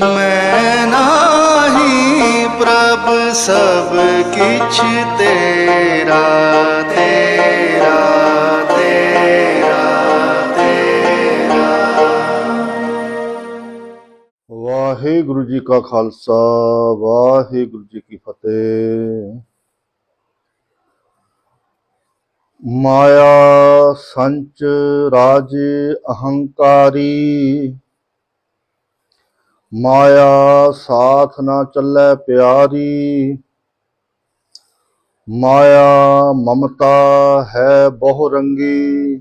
ਮੈਂ ਨਾਹੀ ਪ੍ਰਭ ਸਭ ਕਿਛ ਤੇਰਾ ਤੇਰਾ ਤੇਰਾ ਤੇਰਾ। ਵਾਹਿਗੁਰੂ ਜੀ ਕਾ ਖਾਲਸਾ, ਵਾਹਿਗੁਰੂ ਜੀ ਕੀ ਫਤਿਹ। ਮਾਇਆ ਸੰਚ ਰਾਜ ਅਹੰਕਾਰੀ ਮਾਇਆ ਸਾਥ ਨਾ ਚੱਲੈ ਪਿਆਰੀ। ਮਾਇਆ ਮਮਤਾ ਹੈ ਬਹੁ ਰੰਗੀ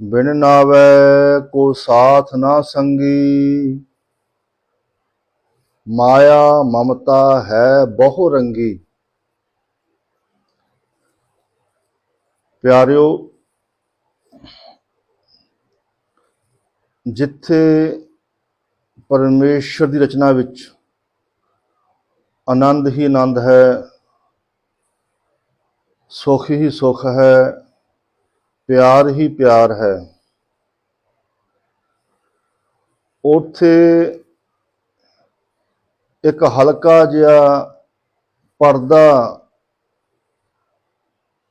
ਬਿਨ ਨਾਵੇ ਕੋ ਸਾਥ ਨਾ ਸੰਗੀ। ਮਾਇਆ ਮਮਤਾ ਹੈ ਬਹੁ ਰੰਗੀ ਪਿਆਰਿਓ, ਜਿੱਥੇ ਪਰਮੇਸ਼ਰ ਦੀ ਰਚਨਾ ਵਿੱਚ ਆਨੰਦ ਹੀ ਆਨੰਦ ਹੈ, ਸੁਖ ਹੀ ਸੁਖ ਹੈ, ਪਿਆਰ ਹੀ ਪਿਆਰ ਹੈ। ਉੱਥੇ ਇੱਕ ਹਲਕਾ ਜਿਹਾ ਪਰਦਾ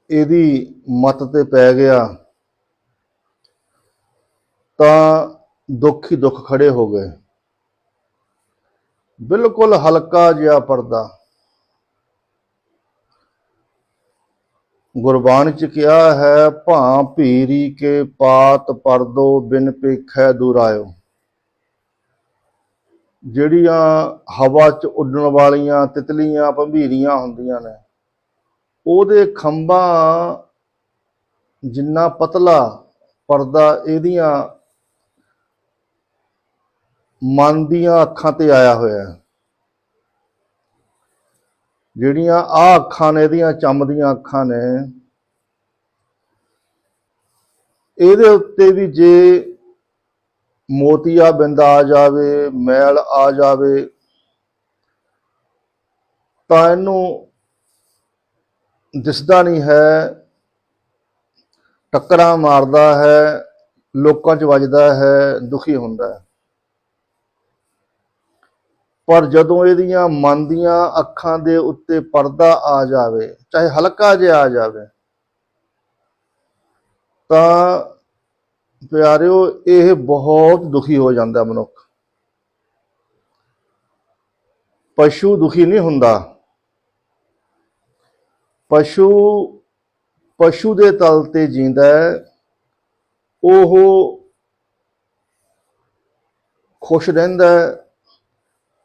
ਇਹਦੀ ਮੱਤ ਤੇ ਪੈ ਗਿਆ, ਤਾਂ ਦੁੱਖ ਹੀ ਦੁੱਖ ਖੜੇ ਹੋ ਗਏ। ਬਿਲਕੁਲ ਹਲਕਾ ਜਿਹਾ ਪਰਦਾ। ਗੁਰਬਾਣੀ ਚ ਕਿਹਾ ਹੈ, ਭਾ ਭੀਰੀ ਕੇ ਪਾਤ ਪਰਦੋ ਬਿਨ ਪੇਖੈ ਦੁਰਾਇਓ। ਜਿਹੜੀਆਂ ਹਵਾ ਚ ਉੱਡਣ ਵਾਲੀਆਂ, ਤਿਤਲੀਆਂ ਭੰਭੀਰੀਆਂ ਹੁੰਦੀਆਂ ਨੇ, ਉਹਦੇ ਖੰਭਾਂ ਜਿੰਨਾ ਪਤਲਾ ਪਰਦਾ, ਇਹਦੀਆਂ ਮਨ ਦੀਆਂ ਅੱਖਾਂ ਤੇ ਆਇਆ ਹੋਇਆ ਹੈ। ਜਿਹੜੀਆਂ ਆ ਅੱਖਾਂ ਨੇ, ਇਹਦੀਆਂ ਚਮਦੀਆਂ ਅੱਖਾਂ ਨੇ, ਇਹਦੇ ਉੱਤੇ ਵੀ ਜੇ ਮੋਤੀਆ ਬਿੰਦ ਆ ਜਾਵੇ, ਮੈਲ ਆ ਜਾਵੇ, ਤਾਂ ਇਹਨੂੰ ਦਿਸਦਾ ਨਹੀਂ ਹੈ, ਟੱਕਰਾਂ ਮਾਰਦਾ ਹੈ, ਲੋਕਾਂ 'ਚ ਵੱਜਦਾ ਹੈ, ਦੁਖੀ ਹੁੰਦਾ ਹੈ। ਪਰ ਜਦੋਂ ਇਹਦੀਆਂ ਮਨ ਦੀਆਂ ਅੱਖਾਂ ਦੇ ਉੱਤੇ ਪਰਦਾ ਆ ਜਾਵੇ, ਚਾਹੇ ਹਲਕਾ ਜਿਹਾ ਆ ਜਾਵੇ, ਤਾਂ ਪਿਆਰਿਓ, ਇਹ ਬਹੁਤ ਦੁਖੀ ਹੋ ਜਾਂਦਾ ਮਨੁੱਖ। ਪਸ਼ੂ ਦੁਖੀ ਨਹੀਂ ਹੁੰਦਾ। ਪਸ਼ੂ ਪਸ਼ੂ ਦੇ ਤਲ ਤੇ ਜੀਂਦਾ ਉਹ ਖੁਸ਼ ਰਹਿੰਦਾ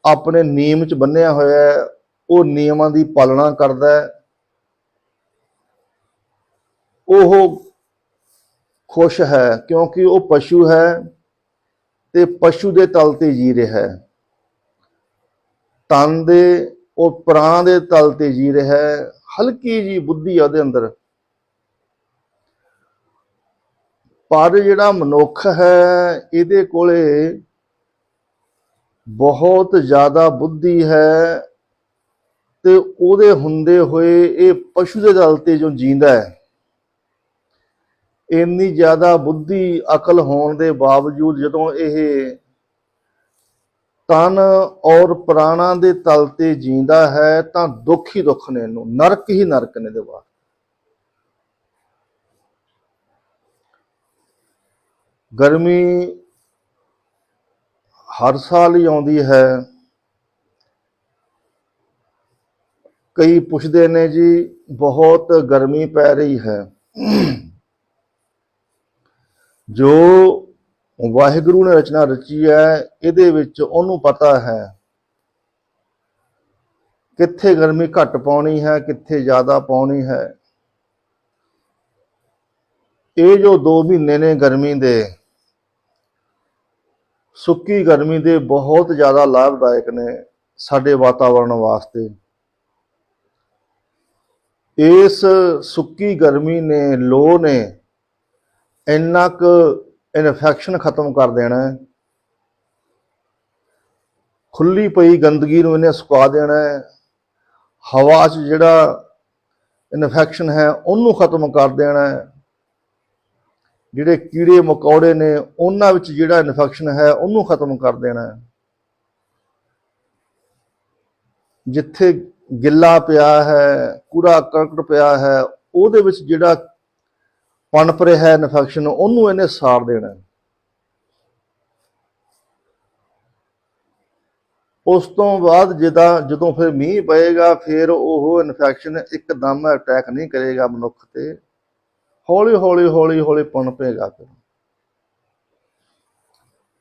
ਆਪਣੇ ਨਿਯਮ ਚ ਬੰਨਿਆ ਹੋਇਆ ਹੈ, ਉਹ ਨਿਯਮਾਂ ਦੀ ਪਾਲਣਾ ਕਰਦਾ ਹੈ। ਉਹ ਖੁਸ਼ ਹੈ ਕਿਉਂਕਿ ਉਹ ਪਸ਼ੂ ਹੈ ਤੇ ਪਸ਼ੂ ਦੇ ਤਲ ਤੇ ਜੀ ਰਿਹਾ ਹੈ। ਤਨ ਦੇ, ਉਹ ਪ੍ਰਾਂ ਦੇ ਤਲ ਤੇ ਜੀ ਰਿਹਾ ਹੈ। ਹਲਕੀ ਜੀ ਬੁੱਧੀ ਆ ਉਹਦੇ ਅੰਦਰ। ਪਰ ਜਿਹੜਾ ਮਨੁੱਖ ਹੈ, ਇਹਦੇ ਕੋਲੇ ਬਹੁਤ ਜ਼ਿਆਦਾ ਬੁੱਧੀ ਹੈ ਤੇ ਉਹਦੇ ਹੁੰਦੇ ਹੋਏ ਇਹ ਪਸ਼ੂ ਦੇ ਦਲ ਤੇ ਜੋ ਜੀਂਦਾ ਹੈ, ਇੰਨੀ ਜ਼ਿਆਦਾ ਬੁੱਧੀ, ਅਕਲ ਹੋਣ ਦੇ ਬਾਵਜੂਦ ਜਦੋਂ ਇਹ ਤਨ ਔਰ ਪ੍ਰਾਣਾਂ ਦੇ ਤਲ ਤੇ ਜੀਂਦਾ ਹੈ ਤਾਂ ਦੁੱਖ ਹੀ ਦੁੱਖ ਨੇ ਇਹਨੂੰ, ਨਰਕ ਹੀ ਨਰਕ ਨੇ ਦੇ ਬਾਅਦ ਗਰਮੀ ਹਰ ਸਾਲ ਹੀ ਆਉਂਦੀ ਹੈ। ਕਈ ਪੁੱਛਦੇ ਨੇ ਜੀ, ਬਹੁਤ ਗਰਮੀ ਪੈ ਰਹੀ ਹੈ। ਜੋ ਵਾਹਿਗੁਰੂ ਨੇ ਰਚਨਾ ਰਚੀ ਹੈ, ਇਹਦੇ ਵਿੱਚ ਉਹਨੂੰ ਪਤਾ ਹੈ ਕਿੱਥੇ ਗਰਮੀ ਘੱਟ ਪਾਉਣੀ ਹੈ, ਕਿੱਥੇ ਜ਼ਿਆਦਾ ਪਾਉਣੀ ਹੈ। ਇਹ ਜੋ 2 ਮਹੀਨੇ ਨੇ ਗਰਮੀ ਦੇ ਸੁੱਕੀ ਗਰਮੀ ਦੇ ਬਹੁਤ ਜ਼ਿਆਦਾ ਲਾਭਦਾਇਕ ਨੇ ਸਾਡੇ ਵਾਤਾਵਰਣ ਵਾਸਤੇ। ਇਸ ਸੁੱਕੀ ਗਰਮੀ ਨੇ, ਲੋ ਨੇ ਇੰਨਾ ਕੁ ਇਨਫੈਕਸ਼ਨ ਖਤਮ ਕਰ ਦੇਣਾ ਹੈ। ਖੁੱਲੀ ਪਈ ਗੰਦਗੀ ਨੂੰ ਇਹਨੇ ਸੁਕਾ ਦੇਣਾ ਹੈ। ਹਵਾ 'ਚ ਜਿਹੜਾ ਇਨਫੈਕਸ਼ਨ ਹੈ, ਉਹਨੂੰ ਖਤਮ ਕਰ ਦੇਣਾ ਹੈ। ਜਿਹੜੇ ਕੀੜੇ ਮਕੌੜੇ ਨੇ, ਉਹਨਾਂ ਵਿੱਚ ਜਿਹੜਾ ਇਨਫੈਕਸ਼ਨ ਹੈ, ਉਹਨੂੰ ਖਤਮ ਕਰ ਦੇਣਾ ਹੈ। ਜਿੱਥੇ ਗਿੱਲਾ ਪਿਆ ਹੈ, ਕੂੜਾ ਕਰਕਟ ਪਿਆ ਹੈ, ਉਹਦੇ ਵਿੱਚ ਜਿਹੜਾ ਪਣਪ ਰਿਹਾ ਹੈ ਇਨਫੈਕਸ਼ਨ ਉਹਨੂੰ ਇਹਨੇ ਸਾੜ ਦੇਣਾ ਉਸ ਤੋਂ ਬਾਅਦ ਜਿਹਦਾ ਜਦੋਂ ਫਿਰ ਮੀਂਹ ਪਏਗਾ, ਫਿਰ ਉਹ ਇਨਫੈਕਸ਼ਨ ਇੱਕਦਮ ਅਟੈਕ ਨਹੀਂ ਕਰੇਗਾ ਮਨੁੱਖ ਤੇ। ਹੌਲੀ ਹੌਲੀ ਹੌਲੀ ਹੌਲੀ ਪਣਪੇਗਾ ਫਿਰ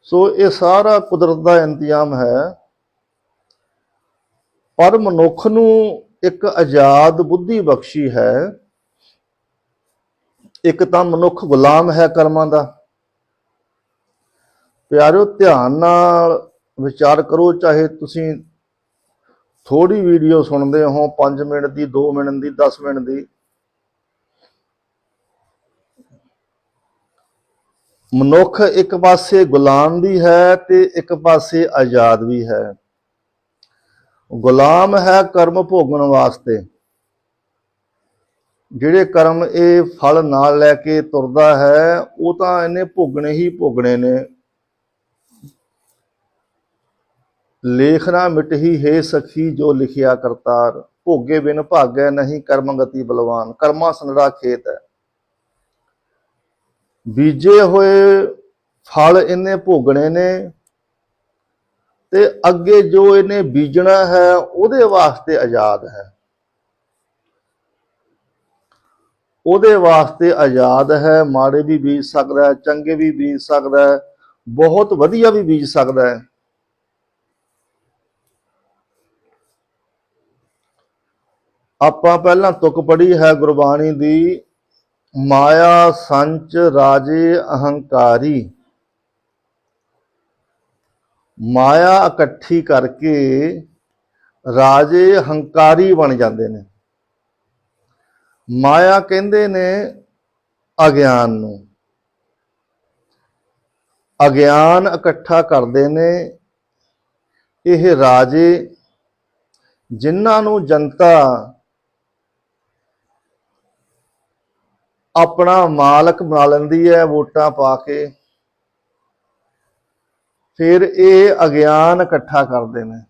ਸੋ ਇਹ ਸਾਰਾ ਕੁਦਰਤ ਦਾ ਇੰਤਜ਼ਾਮ ਹੈ। ਪਰ ਮਨੁੱਖ ਨੂੰ ਇੱਕ ਆਜ਼ਾਦ ਬੁੱਧੀ ਬਖਸ਼ੀ ਹੈ। ਇੱਕ ਤਾਂ ਮਨੁੱਖ ਗੁਲਾਮ ਹੈ ਕਰਮਾਂ ਦਾ। ਪਿਆਰਿਓ, ਧਿਆਨ ਨਾਲ ਵਿਚਾਰ ਕਰੋ, ਚਾਹੇ ਤੁਸੀਂ ਥੋੜੀ ਵੀਡੀਓ ਸੁਣਦੇ ਹੋ 5 ਮਿੰਟ ਦੀ 2 ਮਿੰਟ ਦੀ 10 ਮਿੰਟ ਦੀ। ਮਨੁੱਖ ਇੱਕ ਪਾਸੇ ਗੁਲਾਮ ਵੀ ਹੈ ਤੇ ਇੱਕ ਪਾਸੇ ਆਜ਼ਾਦ ਵੀ ਹੈ। ਗੁਲਾਮ ਹੈ ਕਰਮ ਭੋਗਣ ਵਾਸਤੇ। ਜਿਹੜੇ ਕਰਮ ਇਹ ਫਲ ਨਾਲ ਲੈ ਕੇ ਤੁਰਦਾ ਹੈ, ਉਹ ਤਾਂ ਇਹਨੇ ਭੋਗਣੇ ਹੀ ਭੋਗਣੇ ਨੇ। ਲੇਖ ਨਾ ਮਿਟਹੀ ਹੈ ਸਖੀ ਜੋ ਲਿਖਿਆ ਕਰਤਾਰ। ਭੋਗੇ ਬਿਨ ਭਾਗੈ ਨਹੀਂ ਕਰਮ ਗਤੀ ਬਲਵਾਨ। ਕਰਮਾ ਸੰੜਾ ਖੇਤ ਹੈ। ਬੀਜੇ ਹੋਏ ਫਲ ਇਹਨੇ ਭੋਗਣੇ ਨੇ ਤੇ ਅੱਗੇ ਜੋ ਇਹਨੇ ਬੀਜਣਾ ਹੈ ਉਹਦੇ ਵਾਸਤੇ ਆਜ਼ਾਦ ਹੈ। ਉਹਦੇ ਵਾਸਤੇ ਆਜ਼ਾਦ ਹੈ, ਮਾੜੇ ਵੀ ਬੀਜ ਸਕਦਾ ਹੈ, ਚੰਗੇ ਵੀ ਬੀਜ ਸਕਦਾ ਹੈ, ਬਹੁਤ ਵਧੀਆ ਵੀ ਬੀਜ ਸਕਦਾ ਹੈ। ਆਪਾਂ ਪਹਿਲਾਂ ਤੁਕ ਪੜੀ ਹੈ ਗੁਰਬਾਣੀ ਦੀ। ਮਾਇਆ ਸੰਚ ਰਾਜੇ ਅਹੰਕਾਰੀ। ਮਾਇਆ ਇਕੱਠੀ ਕਰਕੇ ਰਾਜੇ ਹੰਕਾਰੀ ਬਣ ਜਾਂਦੇ ਨੇ। ਮਾਇਆ ਕਹਿੰਦੇ ਨੇ ਅਗਿਆਨ ਨੂੰ। ਅਗਿਆਨ ਇਕੱਠਾ ਕਰਦੇ ਨੇ ਇਹ ਰਾਜੇ, ਜਿਨ੍ਹਾਂ ਨੂੰ ਜਨਤਾ ਆਪਣਾ ਮਾਲਕ ਬਣਾ ਲੈਂਦੀ ਹੈ ਵੋਟਾਂ ਪਾ ਕੇ। ਫਿਰ ਇਹ ਅਗਿਆਨ ਇਕੱਠਾ ਕਰਦੇ ਨੇ।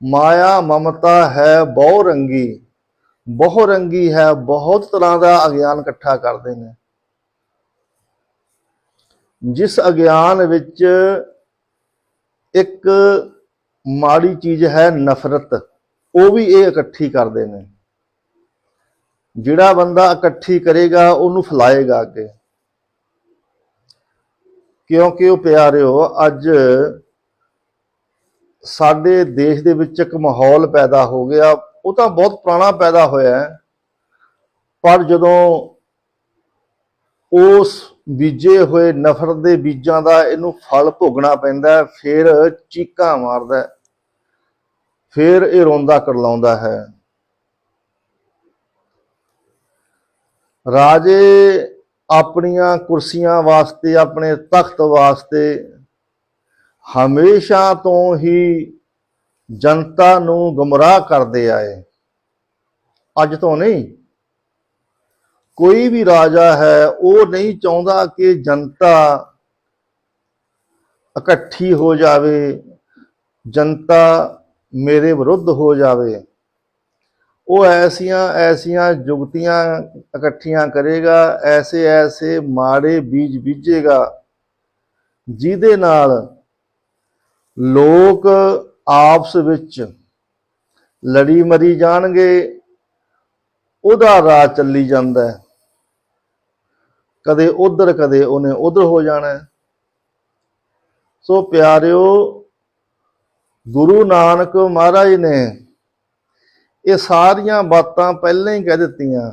ਮਾਇਆ ਮਮਤਾ ਹੈ ਬਹੁ ਰੰਗੀ ਬਹੁ ਰੰਗੀ ਹੈ ਬਹੁਤ ਤਰ੍ਹਾਂ ਦਾ ਅਗਿਆਨ ਇਕੱਠਾ ਕਰਦੇ ਨੇ। ਜਿਸ ਅਗਿਆਨ ਵਿੱਚ ਇੱਕ ਮਾੜੀ ਚੀਜ਼ ਹੈ ਨਫ਼ਰਤ, ਉਹ ਵੀ ਇਹ ਇਕੱਠੀ ਕਰਦੇ ਨੇ। ਜਿਹੜਾ ਬੰਦਾ ਇਕੱਠੀ ਕਰੇਗਾ ਉਹਨੂੰ ਫੈਲਾਏਗਾ ਅੱਗੇ। ਕਿਉਂਕਿ ਉਹ ਪਿਆਰਿਓ ਅੱਜ ਸਾਡੇ ਦੇਸ਼ ਦੇ ਵਿੱਚ ਇੱਕ ਮਾਹੌਲ ਪੈਦਾ ਹੋ ਗਿਆ। ਉਹ ਤਾਂ ਬਹੁਤ ਪੁਰਾਣਾ ਪੈਦਾ ਹੋਇਆ ਹੈ। ਪਰ ਜਦੋਂ ਉਸ ਬੀਜੇ ਹੋਏ ਨਫ਼ਰਤ ਦੇ ਬੀਜਾਂ ਦਾ ਇਹਨੂੰ ਫਲ ਭੋਗਣਾ ਪੈਂਦਾ ਫਿਰ ਚੀਕਾਂ ਮਾਰਦਾ ਹੈ, ਫਿਰ ਇਹ ਰੋਂਦਾ ਕਰਲਾਉਂਦਾ ਹੈ। ਰਾਜੇ ਆਪਣੀਆਂ ਕੁਰਸੀਆਂ ਵਾਸਤੇ, ਆਪਣੇ ਤਖਤ ਵਾਸਤੇ ਹਮੇਸ਼ਾ ਤੋਂ ਹੀ ਜਨਤਾ ਨੂੰ ਗੁੰਮਰਾਹ ਕਰਦੇ ਆਏ। ਅੱਜ ਤੋਂ ਨਹੀਂ। ਕੋਈ ਵੀ ਰਾਜਾ ਹੈ, ਉਹ ਨਹੀਂ ਚਾਹੁੰਦਾ ਕਿ ਜਨਤਾ ਇਕੱਠੀ ਹੋ ਜਾਵੇ, ਜਨਤਾ ਮੇਰੇ ਵਿਰੁੱਧ ਹੋ ਜਾਵੇ। ਉਹ ਐਸੀਆਂ ਐਸੀਆਂ ਜੁਗਤੀਆਂ ਇਕੱਠੀਆਂ ਕਰੇਗਾ, ਐਸੇ ਐਸੇ ਮਾੜੇ ਬੀਜ ਬੀਜੇਗਾ, ਜਿਹਦੇ ਨਾਲ ਲੋਕ ਆਪਸ ਵਿੱਚ ਲੜੀ ਮਰੀ ਜਾਣਗੇ, ਉਹਦਾ ਰਾਹ ਚੱਲੀ ਜਾਂਦਾ ਹੈ। ਕਦੇ ਉਧਰ, ਕਦੇ ਉਹਨੇ ਉਧਰ ਹੋ ਜਾਣਾ ਸੋ ਪਿਆਰਿਓ, ਗੁਰੂ ਨਾਨਕ ਮਹਾਰਾਜ ਨੇ ਇਹ ਸਾਰੀਆਂ ਬਾਤਾਂ ਪਹਿਲਾਂ ਹੀ ਕਹਿ ਦਿੱਤੀਆਂ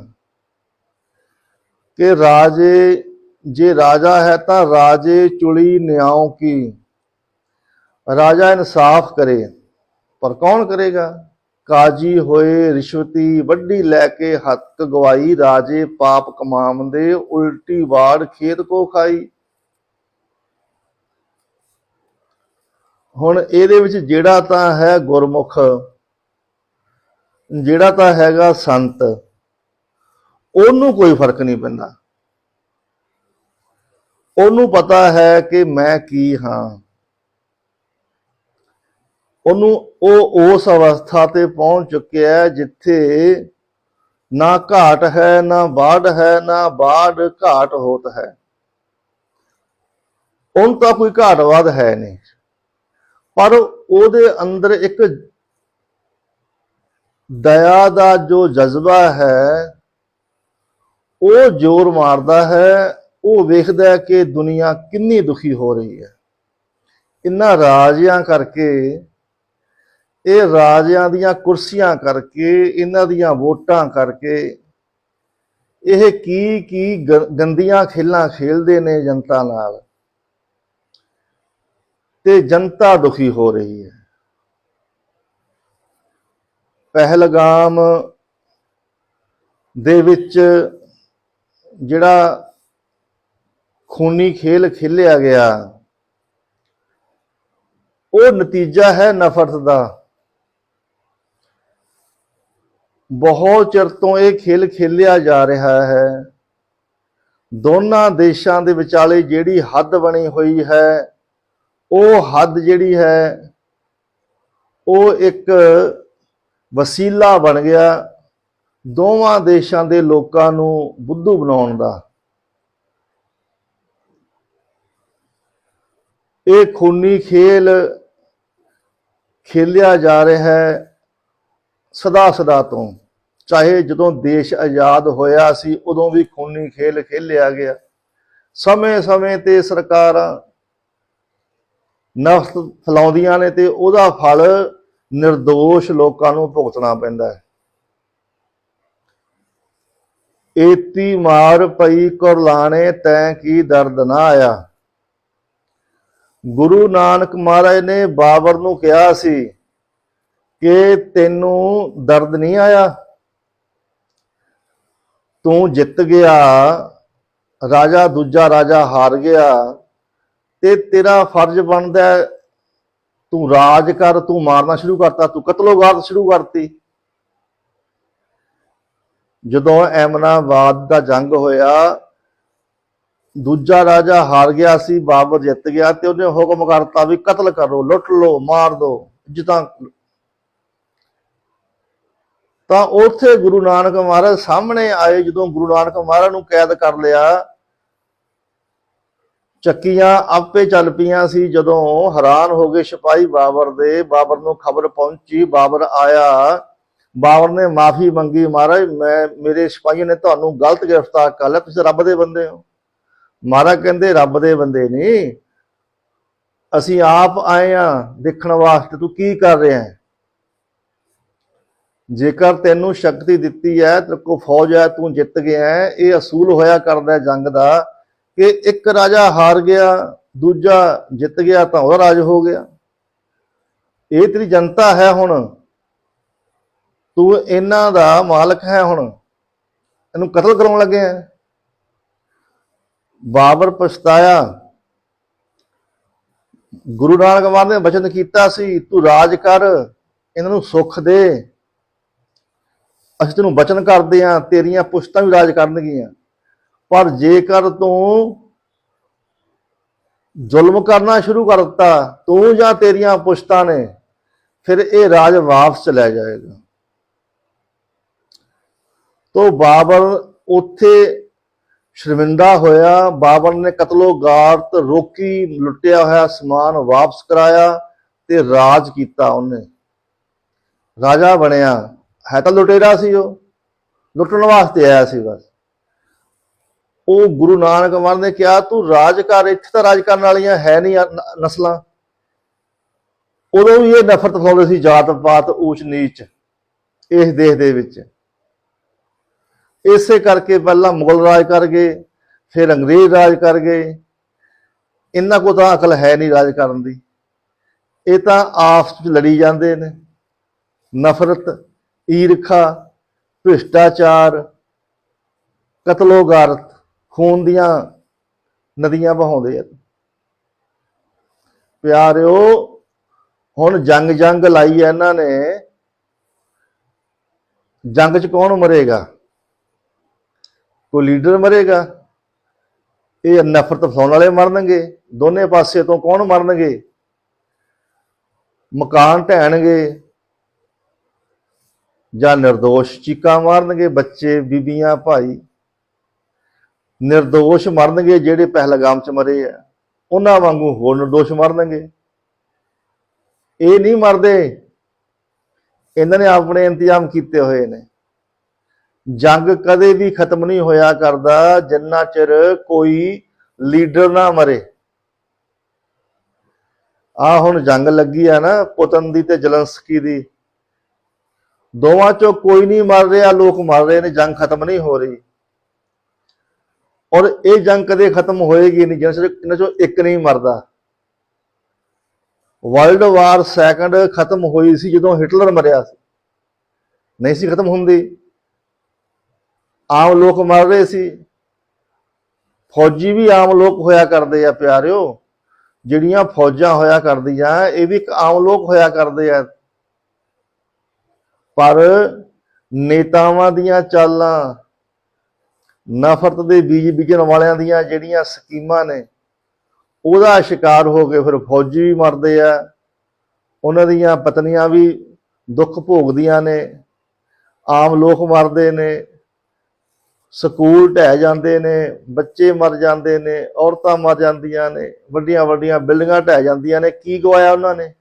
ਕਿ ਰਾਜੇ, ਜੇ ਰਾਜਾ ਹੈ ਤਾਂ ਰਾਜੇ ਚੁਲੀ ਨਿਆਉ ਕੀ? ਰਾਜਾ ਇਨਸਾਫ ਕਰੇ, ਪਰ ਕੌਣ ਕਰੇਗਾ? ਕਾਜੀ ਹੋਏ ਰਿਸ਼ਵਤੀ ਵੱਡੀ ਲੈ ਕੇ ਹੱਕ ਗਵਾਈ, ਰਾਜੇ ਪਾਪ ਕਮਾਉਂਦੇ ਉਲਟੀ ਵਾੜ ਖੇਤ ਕੋ ਖਾਈ। ਹੁਣ ਇਹਦੇ ਵਿੱਚ ਜਿਹੜਾ ਤਾਂ ਹੈ ਗੁਰਮੁਖ ਜਿਹੜਾ ਤਾਂ ਹੈਗਾ ਸੰਤ, ਉਹਨੂੰ ਕੋਈ ਫ਼ਰਕ ਨਹੀਂ ਪੈਂਦਾ। ਉਹਨੂੰ ਪਤਾ ਹੈ ਕਿ ਮੈਂ ਕੀ ਹਾਂ। ਉਹਨੂੰ ਉਹ ਉਸ ਅਵਸਥਾ ਤੇ ਪਹੁੰਚ ਚੁੱਕਿਆ ਹੈ ਜਿੱਥੇ ਨਾ ਘਾਟ ਹੈ, ਨਾ ਬਾੜ ਹੈ, ਨਾ ਬਾੜ ਘਾਟ ਹੋਤ ਹੈ। ਉਹਨੂੰ ਤਾਂ ਕੋਈ ਘਾਟਵਾਦ ਹੈ ਨਹੀਂ। ਪਰ ਉਹਦੇ ਅੰਦਰ ਇੱਕ ਦਇਆ ਦਾ ਜੋ ਜਜ਼ਬਾ ਹੈ, ਉਹ ਜ਼ੋਰ ਮਾਰਦਾ ਹੈ, ਉਹ ਵੇਖਦਾ ਹੈ ਕਿ ਦੁਨੀਆ ਕਿੰਨੀ ਦੁਖੀ ਹੋ ਰਹੀ ਹੈ। ਇਨ੍ਹਾਂ ਰਾਜਿਆਂ ਕਰਕੇ, ਇਹ ਰਾਜਿਆਂ ਦੀਆਂ ਕੁਰਸੀਆਂ ਕਰਕੇ ਇਹਨਾਂ ਦੀਆਂ ਵੋਟਾਂ ਕਰਕੇ, ਇਹ ਕੀ ਕੀ ਗੰਦੀਆਂ ਖੇਲਾਂ ਖੇਲਦੇ ਨੇ ਜਨਤਾ ਨਾਲ। ਤੇ ਜਨਤਾ ਦੁਖੀ ਹੋ ਰਹੀ ਹੈ। ਪਹਿਲਗਾਮ ਦੇ ਵਿੱਚ ਜਿਹੜਾ ਖੂਨੀ ਖੇਲ ਖੇਲਿਆ ਗਿਆ, ਉਹ ਨਤੀਜਾ ਹੈ ਨਫ਼ਰਤ ਦਾ। ਬਹੁਤ ਚਿਰ ਤੋਂ ਇਹ ਖੇਲ ਖੇਲਿਆ ਜਾ ਰਿਹਾ ਹੈ। ਦੋਨਾਂ ਦੇਸ਼ਾਂ ਦੇ ਵਿਚਾਲੇ ਜਿਹੜੀ ਹੱਦ ਬਣੀ ਹੋਈ ਹੈ, ਉਹ ਹੱਦ ਜਿਹੜੀ ਹੈ, ਉਹ ਇੱਕ ਵਸੀਲਾ ਬਣ ਗਿਆ ਦੋਵਾਂ ਦੇਸ਼ਾਂ ਦੇ ਲੋਕਾਂ ਨੂੰ ਬੁੱਧੂ ਬਣਾਉਣ ਦਾ। ਇਹ ਖੂਨੀ ਖੇਲ ਖੇਲਿਆ ਜਾ ਰਿਹਾ ਹੈ ਸਦਾ ਸਦਾ ਤੋਂ। ਚਾਹੇ ਜਦੋਂ ਦੇਸ਼ ਆਜ਼ਾਦ ਹੋਇਆ ਸੀ, ਉਦੋਂ ਵੀ ਖੂਨੀ ਖੇਲ ਖੇਲਿਆ ਗਿਆ। ਸਮੇਂ-ਸਮੇਂ ਤੇ ਸਰਕਾਰਾਂ ਨਫ਼ਸ ਫਲਾਉਂਦੀਆਂ ਨੇ ਤੇ ਉਹਦਾ ਫਲ નિર્ਦੋਸ਼ ਲੋਕਾਂ ਨੂੰ ਭੁਗਤਣਾ ਪੈਂਦਾ ਹੈ। ਏਤੀ ਮਾਰ ਪਈ ਕੁਰਲਾਣੇ, ਤੈਂ ਕੀ ਦਰਦ ਨਾ ਆਇਆ। ਗੁਰੂ ਨਾਨਕ ਮਹਾਰਾਜ ਨੇ ਬਾਬਰ ਨੂੰ ਕਿਹਾ ਸੀ ਕਿ ਤੈਨੂੰ ਦਰਦ ਨਹੀਂ ਆਇਆ। ਤੂੰ ਜਿੱਤ ਗਿਆ, ਰਾਜਾ ਦੂਜਾ ਰਾਜਾ ਹਾਰ ਗਿਆ ਤੇ ਤੇਰਾ ਫਰਜ਼ ਬਣਦਾ ਤੂੰ ਰਾਜ ਕਰ, ਤੂੰ ਮਾਰਨਾ ਸ਼ੁਰੂ ਕਰਤਾ, ਤੂੰ ਕਤਲੋਗਾਰਤ ਸ਼ੁਰੂ ਕਰਤੀ। ਜਦੋਂ ਐਮਨਾਬਾਦ ਦਾ ਜੰਗ ਹੋਇਆ, ਦੂਜਾ ਰਾਜਾ ਹਾਰ ਗਿਆ ਸੀ, ਬਾਬਰ ਜਿੱਤ ਗਿਆ ਤੇ ਉਹਨੇ ਹੁਕਮ ਕਰਤਾ ਵੀ ਕਤਲ ਕਰੋ, ਲੁੱਟ ਲਓ, ਮਾਰ ਦੋ, ਜਿੱਤਾਂ। ਤਾਂ ਉੱਥੇ ਗੁਰੂ ਨਾਨਕ ਮਹਾਰਾਜ ਸਾਹਮਣੇ ਆਏ, ਜਦੋਂ ਗੁਰੂ ਨਾਨਕ ਮਹਾਰਾਜ ਨੂੰ ਕੈਦ ਕਰ ਲਿਆ ਚੱਕੀਆਂ ਆਪੇ ਚੱਲ ਪਈਆਂ ਸੀ ਜਦੋਂ ਹੈਰਾਨ ਹੋ ਗਏ ਸਿਪਾਹੀ ਬਾਬਰ ਦੇ। ਬਾਬਰ ਨੂੰ ਖਬਰ ਪਹੁੰਚੀ, ਬਾਬਰ ਆਇਆ। ਬਾਬਰ ਨੇ ਮਾਫੀ ਮੰਗੀ, ਮਹਾਰਾਜ, ਮੈਂ, ਮੇਰੇ ਸਿਪਾਹੀਆਂ ਨੇ ਤੁਹਾਨੂੰ ਗਲਤ ਗ੍ਰਿਫਤਾਰ ਕਰ ਲਿਆ, ਤੁਸੀਂ ਰੱਬ ਦੇ ਬੰਦੇ ਹੋ। ਮਹਾਰਾਜ ਕਹਿੰਦੇ, ਰੱਬ ਦੇ ਬੰਦੇ ਨਹੀਂ। ਅਸੀਂ ਆਪ ਆਏ ਆ ਦੇਖਣ ਵਾਸਤੇ, ਤੂੰ ਕੀ ਕਰ ਰਿਹਾ ਹੈ? ਜੇਕਰ ਤੈਨੂੰ ਸ਼ਕਤੀ ਦਿੱਤੀ ਹੈ, ਤੇਰੇ ਕੋ ਫੌਜ ਹੈ, ਤੂੰ ਜਿੱਤ ਗਿਆ ਹੈ, ਇਹ ਅਸੂਲ ਹੋਇਆ ਕਰਦਾ ਜੰਗ ਦਾ। ਕਿ ਇੱਕ ਰਾਜਾ ਹਾਰ ਗਿਆ, ਦੂਜਾ ਜਿੱਤ ਗਿਆ ਤਾਂ ਉਹਦਾ ਰਾਜ ਹੋ ਗਿਆ। ਇਹ ਤੇਰੀ ਜਨਤਾ ਹੈ ਹੁਣ। ਤੂੰ ਇਹਨਾਂ ਦਾ ਮਾਲਕ ਹੈ ਹੁਣ। ਇਹਨੂੰ ਕਤਲ ਕਰਾਉਣ ਲੱਗੇ ਹੈ ਬਾਬਰ ਪਛਤਾਇਆ। ਗੁਰੂ ਨਾਨਕ ਮਹਾਰਾਜ ਨੇ ਬਚਨ ਕੀਤਾ ਸੀ, ਤੂੰ ਰਾਜ ਕਰ, ਇਹਨਾਂ ਨੂੰ ਸੁੱਖ ਦੇ। ਅਸੀਂ ਤੈਨੂੰ ਬਚਨ ਕਰਦੇ ਆਂ ਤੇਰੀਆਂ ਪੁਸ਼ਤਾਂ ਵੀ ਰਾਜ ਕਰਨਗੀਆਂ। ਪਰ ਜੇਕਰ ਤੂੰ ਜ਼ੁਲਮ ਕਰਨਾ ਸ਼ੁਰੂ ਕਰ ਦਿੱਤਾ ਤੂੰ ਜਾਂ ਤੇਰੀਆਂ ਪੁਸ਼ਤਾਂ ਨੇ, ਫਿਰ ਇਹ ਰਾਜ ਵਾਪਸ ਚਲਾ ਜਾਏਗਾ। ਤੋ ਬਾਬਰ ਉੱਥੇ ਸ਼ਰਮਿੰਦਾ ਹੋਇਆ। ਬਾਬਰ ਨੇ ਕਤਲੋ ਗਾਰਤ ਰੋਕੀ, ਲੁੱਟਿਆ ਹੋਇਆ ਸਮਾਨ ਵਾਪਸ ਕਰਾਇਆ ਤੇ ਰਾਜ ਕੀਤਾ ਉਹਨੇ। ਰਾਜਾ ਬਣਿਆ। ਹੈ ਤਾਂ ਲੁਟੇਰਾ ਸੀ ਉਹ। ਲੁੱਟਣ ਵਾਸਤੇ ਆਇਆ ਸੀ ਬਸ। ਉਹ ਗੁਰੂ ਨਾਨਕ ਮਹਾਰਾਜ ਨੇ ਕਿਹਾ, ਤੂੰ ਰਾਜ ਕਰ, ਇੱਥੇ ਤਾਂ ਰਾਜ ਕਰਨ ਵਾਲੀਆਂ ਹੈ ਨਹੀਂ ਨਸਲਾਂ। ਉਦੋਂ ਵੀ ਇਹ ਨਫ਼ਰਤ ਫਲਾਉਂਦੇ ਸੀ ਜਾਤ ਪਾਤ ਊਚ ਨੀਚ, ਇਸ ਦੇਸ਼ ਦੇ ਵਿੱਚ। ਇਸੇ ਕਰਕੇ ਪਹਿਲਾਂ ਮੁਗਲ ਰਾਜ ਕਰ ਗਏ, ਫਿਰ ਅੰਗਰੇਜ਼ ਰਾਜ ਕਰ ਗਏ। ਇਹਨਾਂ ਕੋ ਤਾਂ ਅਕਲ ਹੈ ਨਹੀਂ ਰਾਜ ਕਰਨ ਦੀ। ਇਹ ਤਾਂ ਆਪਸ ਵਿੱਚ ਲੜੀ ਜਾਂਦੇ ਨੇ। ਨਫ਼ਰਤ, ਈਰਖਾ, ਭ੍ਰਿਸ਼ਟਾਚਾਰ, ਕਤਲੋਗਾਰਤ। ਖੂਨ ਦੀਆਂ ਨਦੀਆਂ ਵਹਾਉਂਦੇ ਆ। ਪਿਆਰਿਓ, ਹੁਣ ਜੰਗ ਜੰਗ ਲਾਈ ਹੈ ਇਹਨਾਂ ਨੇ। ਜੰਗ 'ਚ ਕੌਣ ਮਰੇਗਾ? ਕੋਈ ਲੀਡਰ ਮਰੇਗਾ? ਇਹ ਨਫ਼ਰਤ ਫਸਾਉਣ ਵਾਲੇ ਮਰਨਗੇ। ਦੋਨੇ ਪਾਸੇ ਤੋਂ ਕੌਣ ਮਰਨਗੇ? ਮਕਾਨ ਢਹਿਣਗੇ ਜਾਂ નિર્ਦੋਸ਼ ਚੀਕਾਂ ਮਾਰਨਗੇ ਬੱਚੇ, ਬੀਬੀਆਂ, ਭਾਈ। ਨਿਰਦੋਸ਼ ਮਰਨਗੇ ਜਿਹੜੇ ਪਹਿਲਗਾਮ 'ਚ ਮਰੇ ਆ। ਉਹਨਾਂ ਵਾਂਗੂ ਹੋਰ ਨਿਰਦੋਸ਼ ਮਰਨਗੇ। ਇਹ ਨਹੀਂ ਮਰਦੇ। ਇਹਨਾਂ ਨੇ ਆਪਣੇ ਇੰਤਜ਼ਾਮ ਕੀਤੇ ਹੋਏ ਨੇ। ਜੰਗ ਕਦੇ ਵੀ ਖਤਮ ਨਹੀਂ ਹੋਇਆ ਕਰਦਾ ਜਿੰਨਾ ਚਿਰ ਕੋਈ ਲੀਡਰ ਨਾ ਮਰੇ। ਆ ਹੁਣ ਜੰਗ ਲੱਗੀ ਆ ਨਾ ਪੁਤਨ ਦੀ ਤੇ ਜਲੰਸਕੀ ਦੀ। ਦੋਵਾਂ ਚੋਂ ਕੋਈ ਨਹੀਂ ਮਰ ਰਿਹਾ, ਲੋਕ ਮਰ ਰਹੇ ਨੇ, ਜੰਗ ਖਤਮ ਨਹੀਂ ਹੋ ਰਹੀ। ਔਰ ਇਹ ਜੰਗ ਕਦੇ ਖਤਮ ਹੋਏਗੀ ਨਹੀਂ ਜਿੰਨਾ ਚਿਰ ਇਹਨਾਂ ਚੋਂ ਇੱਕ ਨਹੀਂ ਮਰਦਾ। ਵਰਲਡ ਵਾਰ ਸੈਕੰਡ ਖਤਮ ਹੋਈ ਸੀ ਜਦੋਂ ਹਿਟਲਰ ਮਰਿਆ ਸੀ। ਨਹੀਂ ਸੀ ਖਤਮ ਹੁੰਦੀ। ਆਮ ਲੋਕ ਮਰ ਰਹੇ ਸੀ। ਫੌਜੀ ਵੀ ਆਮ ਲੋਕ ਹੋਇਆ ਕਰਦੇ ਆ, ਪਿਆਰਿਓ। ਜਿਹੜੀਆਂ ਫੌਜਾਂ ਹੋਇਆ ਕਰਦੀਆਂ, ਇਹ ਵੀ ਇੱਕ ਆਮ ਲੋਕ ਹੋਇਆ ਕਰਦੇ ਆ। ਪਰ ਨੇਤਾਵਾਂ ਦੀਆਂ ਚਾਲਾਂ ਨਫ਼ਰਤ ਦੇ ਬੀਜ ਬੀਜਣ ਵਾਲਿਆਂ ਦੀਆਂ ਜਿਹੜੀਆਂ ਸਕੀਮਾਂ ਨੇ, ਉਹਦਾ ਸ਼ਿਕਾਰ ਹੋ ਕੇ ਫਿਰ ਫੌਜੀ ਵੀ ਮਰਦੇ ਆ, ਉਹਨਾਂ ਦੀਆਂ ਪਤਨੀਆਂ ਵੀ ਦੁੱਖ ਭੋਗਦੀਆਂ ਨੇ, ਆਮ ਲੋਕ ਮਰਦੇ ਨੇ, ਸਕੂਲ ਢਹਿ ਜਾਂਦੇ ਨੇ, ਬੱਚੇ ਮਰ ਜਾਂਦੇ ਨੇ, ਔਰਤਾਂ ਮਰ ਜਾਂਦੀਆਂ ਨੇ, ਵੱਡੀਆਂ ਵੱਡੀਆਂ ਬਿਲਡਿੰਗਾਂ ਢਹਿ ਜਾਂਦੀਆਂ ਨੇ, ਕੀ ਗਵਾਇਆ ਉਹਨਾਂ ਨੇ?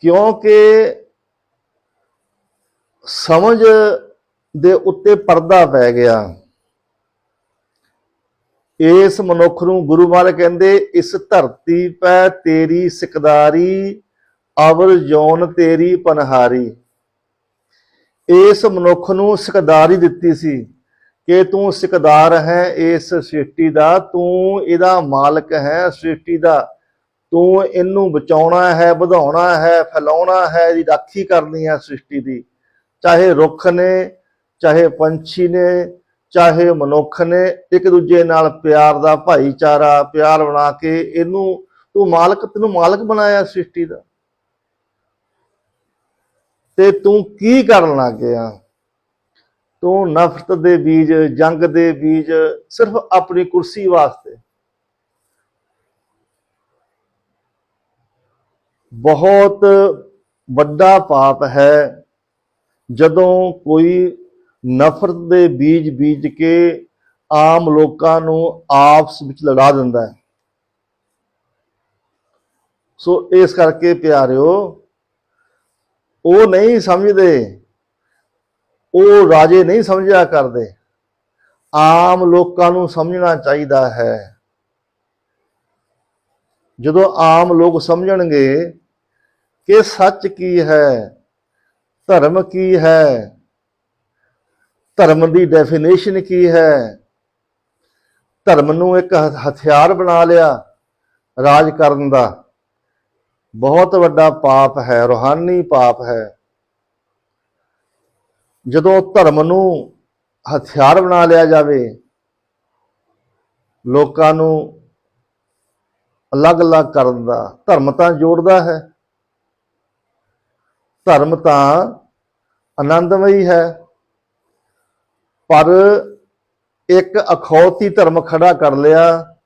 ਕਿਉਂਕਿ ਸਮਝ ਦੇ ਉੱਤੇ ਪਰਦਾ ਪੈ ਗਿਆ। ਇਸ ਮਨੁੱਖ ਨੂੰ ਗੁਰੂ ਮਹਾਰਾਜ ਕਹਿੰਦੇ, ਇਸ ਧਰਤੀ ਪੈ ਤੇਰੀ ਸਿਕਦਾਰੀ, ਅਵਰ ਜੋਨ ਤੇਰੀ ਪਨਹਾਰੀ। ਇਸ ਮਨੁੱਖ ਨੂੰ ਸਿਕਦਾਰੀ ਦਿੱਤੀ ਸੀ ਕਿ ਤੂੰ ਸਿਕਦਾਰ ਹੈ ਇਸ ਸ੍ਰਿਸ਼ਟੀ ਦਾ, ਤੂੰ ਇਹਦਾ ਮਾਲਕ ਹੈ ਸ੍ਰਿਸ਼ਟੀ ਦਾ। ਤੂੰ ਇਹਨੂੰ ਬਚਾਉਣਾ ਹੈ, ਵਧਾਉਣਾ ਹੈ, ਫੈਲਾਉਣਾ ਹੈ, ਇਹਦੀ ਰਾਖੀ ਕਰਨੀ ਹੈ ਸ੍ਰਿਸ਼ਟੀ ਦੀ। ਚਾਹੇ ਰੁੱਖ ਨੇ, ਚਾਹੇ ਪੰਛੀ ਨੇ, ਚਾਹੇ ਮਨੁੱਖ ਨੇ, ਇੱਕ ਦੂਜੇ ਨਾਲ ਪਿਆਰ ਦਾ ਭਾਈਚਾਰਾ, ਪਿਆਰ ਬਣਾ ਕੇ ਇਹਨੂੰ, ਤੂੰ ਮਾਲਕ, ਤੈਨੂੰ ਮਾਲਕ ਬਣਾਇਆ ਸ੍ਰਿਸ਼ਟੀ ਦਾ। ਤੇ ਤੂੰ ਕੀ ਕਰਨ ਲੱਗ ਗਿਆ ਤੂੰ ਨਫ਼ਰਤ ਦੇ ਬੀਜ, ਜੰਗ ਦੇ ਬੀਜ, ਸਿਰਫ ਆਪਣੀ ਕੁਰਸੀ ਵਾਸਤੇ। ਬਹੁਤ ਵੱਡਾ ਪਾਪ ਹੈ ਜਦੋਂ ਕੋਈ ਨਫ਼ਰਤ ਦੇ ਬੀਜ ਬੀਜ ਕੇ ਆਮ ਲੋਕਾਂ ਨੂੰ ਆਪਸ ਵਿੱਚ ਲੜਾ ਦਿੰਦਾ ਹੈ। ਸੋ ਇਸ ਕਰਕੇ ਪਿਆਰਿਓ, ਉਹ ਨਹੀਂ ਸਮਝਦੇ, ਉਹ ਰਾਜੇ ਨਹੀਂ ਸਮਝਿਆ ਕਰਦੇ। ਆਮ ਲੋਕਾਂ ਨੂੰ ਸਮਝਣਾ ਚਾਹੀਦਾ ਹੈ। ਜਦੋਂ ਆਮ ਲੋਕ ਸਮਝਣਗੇ ਕਿ ਸੱਚ ਕੀ ਹੈ ਧਰਮ ਕੀ ਹੈ? ਧਰਮ ਦੀ ਡੈਫੀਨੇਸ਼ਨ ਕੀ ਹੈ? ਧਰਮ ਨੂੰ ਇੱਕ ਹਥਿਆਰ ਬਣਾ ਲਿਆ ਰਾਜ ਕਰਨ ਦਾ। ਬਹੁਤ ਵੱਡਾ ਪਾਪ ਹੈ, ਰੋਹਾਨੀ ਪਾਪ ਹੈ। ਜਦੋਂ ਧਰਮ ਨੂੰ ਹਥਿਆਰ ਬਣਾ ਲਿਆ ਜਾਵੇ, ਲੋਕਾਂ ਨੂੰ ਅਲੱਗ-ਅਲੱਗ ਕਰਨ ਦਾ। ਧਰਮ ਤਾਂ ਜੋੜਦਾ ਹੈ। ਧਰਮ ਤਾਂ ਆਨੰਦਮਈ ਹੈ, ਪਰ ਇੱਕ ਅਖੌਤੀ ਧਰਮ ਖੜਾ ਕਰ ਲਿਆ,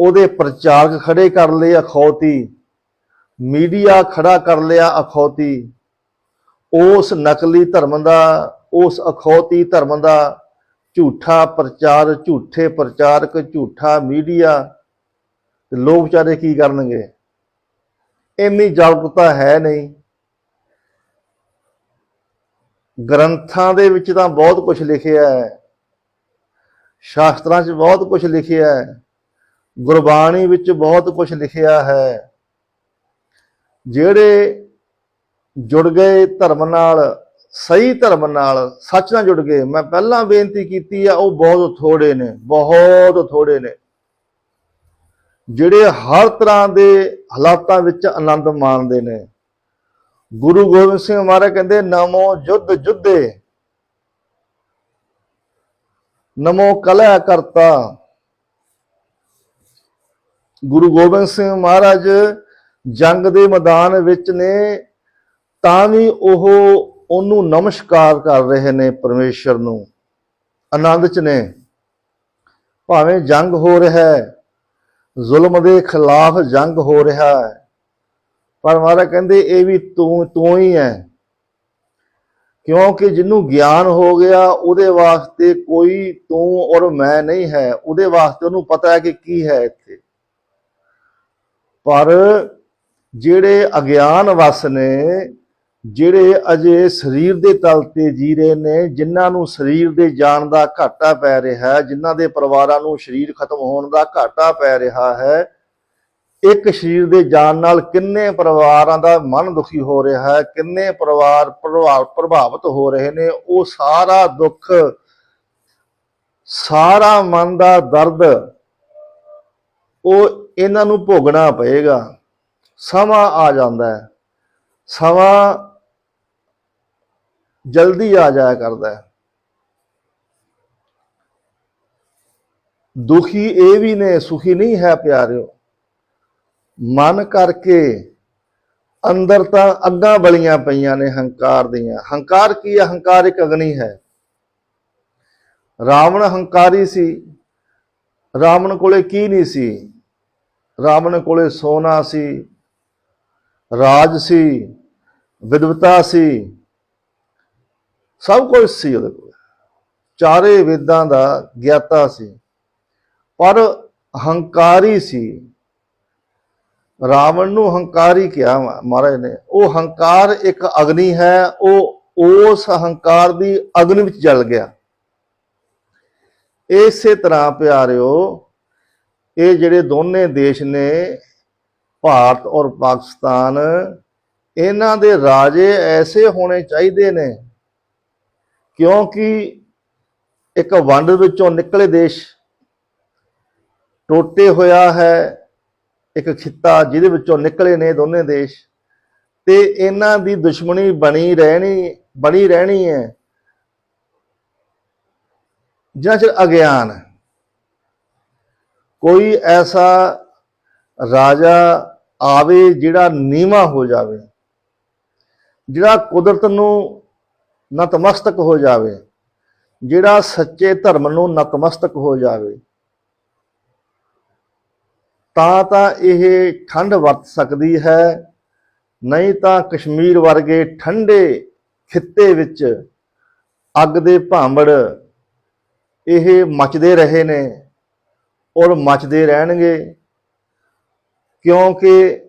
ਉਹਦੇ ਪ੍ਰਚਾਰਕ ਖੜੇ ਕਰ ਲਏ ਅਖੌਤੀ, ਮੀਡੀਆ ਖੜਾ ਕਰ ਲਿਆ ਅਖੌਤੀ, ਉਸ ਨਕਲੀ ਧਰਮ ਦਾ, ਉਸ ਅਖੌਤੀ ਧਰਮ ਦਾ ਝੂਠਾ ਪ੍ਰਚਾਰ, ਝੂਠੇ ਪ੍ਰਚਾਰਕ, ਝੂਠਾ ਮੀਡੀਆ, ਤੇ ਲੋਕ ਵਿਚਾਰੇ ਕੀ ਕਰਨਗੇ? ਇੰਨੀ ਜਾਗਰੂਕਤਾ ਹੈ ਨਹੀਂ। ਗ੍ਰੰਥਾਂ ਦੇ ਵਿੱਚ ਤਾਂ ਬਹੁਤ ਕੁਝ ਲਿਖਿਆ ਹੈ। ਸ਼ਾਸਤਰਾਂ 'ਚ ਬਹੁਤ ਕੁਝ ਲਿਖਿਆ ਹੈ। ਗੁਰਬਾਣੀ ਵਿੱਚ ਬਹੁਤ ਕੁਝ ਲਿਖਿਆ ਹੈ। ਜਿਹੜੇ ਜੁੜ ਗਏ ਧਰਮ ਨਾਲ, ਸਹੀ ਧਰਮ ਨਾਲ, ਸੱਚ ਨਾਲ ਜੁੜ ਗਏ, ਮੈਂ ਪਹਿਲਾਂ ਬੇਨਤੀ ਕੀਤੀ ਆ, ਉਹ ਬਹੁਤ ਥੋੜੇ ਨੇ, ਬਹੁਤ ਥੋੜੇ ਨੇ। ਜਿਹੜੇ ਹਰ ਤਰ੍ਹਾਂ ਦੇ ਹਾਲਾਤਾਂ ਵਿੱਚ ਆਨੰਦ ਮਾਣਦੇ ਨੇ। ਗੁਰੂ ਗੋਬਿੰਦ ਸਿੰਘ ਮਹਾਰਾਜ ਕਹਿੰਦੇ, ਨਮੋ ਜੁੱਧ ਜੁੱਧੇ। ਨਮੋ ਕਲਹ ਕਰਤਾ। ਗੁਰੂ ਗੋਬਿੰਦ ਸਿੰਘ ਮਹਾਰਾਜ ਜੰਗ ਦੇ ਮੈਦਾਨ ਵਿੱਚ ਨੇ, ਤਾਂ ਵੀ ਉਹ ਉਹਨੂੰ ਨਮਸਕਾਰ ਕਰ ਰਹੇ ਨੇ ਪਰਮੇਸ਼ਰ ਨੂੰ। ਆਨੰਦ ਚ ਨੇ। ਭਾਵੇਂ ਜੰਗ ਹੋ ਰਿਹਾ ਹੈ, ਜ਼ੁਲਮ ਦੇ ਖਿਲਾਫ ਜੰਗ ਹੋ ਰਿਹਾ ਹੈ ਪਰ ਮਹਾਰਾਜ ਕਹਿੰਦੇ ਇਹ ਵੀ ਤੂੰ ਤੂੰ ਹੀ ਹੈ। ਕਿਉਂਕਿ ਜਿਹਨੂੰ ਗਿਆਨ ਹੋ ਗਿਆ, ਉਹਦੇ ਵਾਸਤੇ ਕੋਈ ਤੂੰ ਔਰ ਮੈਂ ਨਹੀਂ ਹੈ। ਉਹਦੇ ਵਾਸਤੇ ਉਹਨੂੰ ਪਤਾ ਹੈ ਕਿ ਕੀ ਹੈ ਇੱਥੇ। ਪਰ ਜਿਹੜੇ ਅਗਿਆਨ ਵਸ ਨੇ, ਜਿਹੜੇ ਅਜੇ ਸਰੀਰ ਦੇ ਤਲ ਤੇ ਜੀ ਰਹੇ ਨੇ, ਜਿਨ੍ਹਾਂ ਨੂੰ ਸਰੀਰ ਦੇ ਜਾਣ ਦਾ ਘਾਟਾ ਪੈ ਰਿਹਾ ਹੈ, ਜਿਨ੍ਹਾਂ ਦੇ ਪਰਿਵਾਰਾਂ ਨੂੰ ਸਰੀਰ ਖਤਮ ਹੋਣ ਦਾ ਘਾਟਾ ਪੈ ਰਿਹਾ ਹੈ ਇੱਕ ਸਰੀਰ ਦੇ ਜਾਣ ਨਾਲ ਕਿੰਨੇ ਪਰਿਵਾਰਾਂ ਦਾ ਮਨ ਦੁਖੀ ਹੋ ਰਿਹਾ ਹੈ, ਕਿੰਨੇ ਪਰਿਵਾਰ ਪ੍ਰਭਾਵ, ਪ੍ਰਭਾਵਿਤ ਹੋ ਰਹੇ ਨੇ, ਉਹ ਸਾਰਾ ਦੁੱਖ, ਸਾਰਾ ਮਨ ਦਾ ਦਰਦ, ਉਹ ਇਹਨਾਂ ਨੂੰ ਭੋਗਣਾ ਪਏਗਾ। ਸਮਾਂ ਆ ਜਾਂਦਾ ਹੈ। ਸਮਾਂ ਜਲਦੀ ਆ ਜਾਇਆ ਕਰਦਾ ਹੈ। ਦੁਖੀ ਇਹ ਵੀ ਨੇ, ਸੁਖੀ ਨਹੀਂ ਹੈ ਪਿਆਰਿਓ। ਮਨ ਕਰਕੇ ਅੰਦਰ ਤਾਂ ਅੱਗਾਂ ਬਲੀਆਂ ਪਈਆਂ ਨੇ ਹੰਕਾਰ ਦੀਆਂ। ਹੰਕਾਰ ਕੀ ਹੈ ਹੰਕਾਰ ਇੱਕ ਅਗਨੀ ਹੈ। ਰਾਵਣ ਹੰਕਾਰੀ ਸੀ। ਰਾਵਣ ਕੋਲੇ ਕੀ ਨਹੀਂ ਸੀ? ਰਾਵਣ ਕੋਲੇ ਸੋਨਾ ਸੀ। ਰਾਜ ਸੀ। ਵਿਦਵਤਾ ਸੀ। ਸਭ ਕੁਝ ਸੀ ਉਹਦੇ ਕੋਲ। ਚਾਰੇ ਵੇਦਾਂ ਦਾ ਗਿਆਤਾ ਸੀ। ਪਰ ਹੰਕਾਰੀ ਸੀ। ਰਾਵਣ ਨੂੰ ਹੰਕਾਰੀ ਕਿਹਾ ਮਹਾਰਾਜ ਨੇ। ਉਹ ਹੰਕਾਰ ਇੱਕ ਅਗਨੀ ਹੈ, ਉਹ ਉਸ ਹੰਕਾਰ ਦੀ ਅਗਨੀ ਵਿੱਚ ਜਲ ਗਿਆ। ਇਸੇ ਤਰ੍ਹਾਂ ਪਿਆਰਿਓ, ਇਹ ਜਿਹੜੇ ਦੋਨੇ ਦੇਸ਼ ਨੇ, ਭਾਰਤ ਔਰ ਪਾਕਿਸਤਾਨ, ਇਹਨਾਂ ਦੇ ਰਾਜੇ ਐਸੇ ਹੋਣੇ ਚਾਹੀਦੇ ਨੇ, ਕਿਉਂਕਿ ਇੱਕ ਵੰਡ ਵਿੱਚੋਂ ਨਿਕਲੇ ਦੇਸ਼ ਟੋਟੇ ਹੋਇਆ ਹੈ ਇੱਕ ਖਿੱਤਾ ਜਿਹਦੇ ਵਿੱਚੋਂ ਨਿਕਲੇ ਨੇ ਦੋਨੇ ਦੇਸ਼। ਤੇ ਇਹਨਾਂ ਦੀ ਦੁਸ਼ਮਣੀ ਬਣੀ ਰਹਿਣੀ ਬਣੀ ਰਹਿਣੀ ਹੈ। ਜਿੰਨਾ ਚਿਰ ਅਗਿਆਨ। ਕੋਈ ਐਸਾ ਰਾਜਾ ਆਵੇ ਜਿਹੜਾ ਨੀਵਾ ਹੋ ਜਾਵੇ, ਜਿਹੜਾ ਕੁਦਰਤ ਨੂੰ ਨਤਮਸਤਕ ਹੋ ਜਾਵੇ, ਜਿਹੜਾ ਸੱਚੇ ਧਰਮ ਨੂੰ ਨਤਮਸਤਕ ਹੋ ਜਾਵੇ। ਤਾਂ ਤਾਂ ਇਹ ਠੰਡ ਵਰਤ ਸਕਦੀ ਹੈ, ਨਹੀਂ ਤਾਂ ਕਸ਼ਮੀਰ ਵਰਗੇ ਠੰਡੇ ਖਿੱਤੇ ਵਿੱਚ ਅੱਗ ਦੇ ਭਾਂਬੜ ਇਹ ਮਚਦੇ ਰਹੇ ਨੇ ਔਰ ਮਚਦੇ ਰਹਿਣਗੇ, ਕਿਉਂਕਿ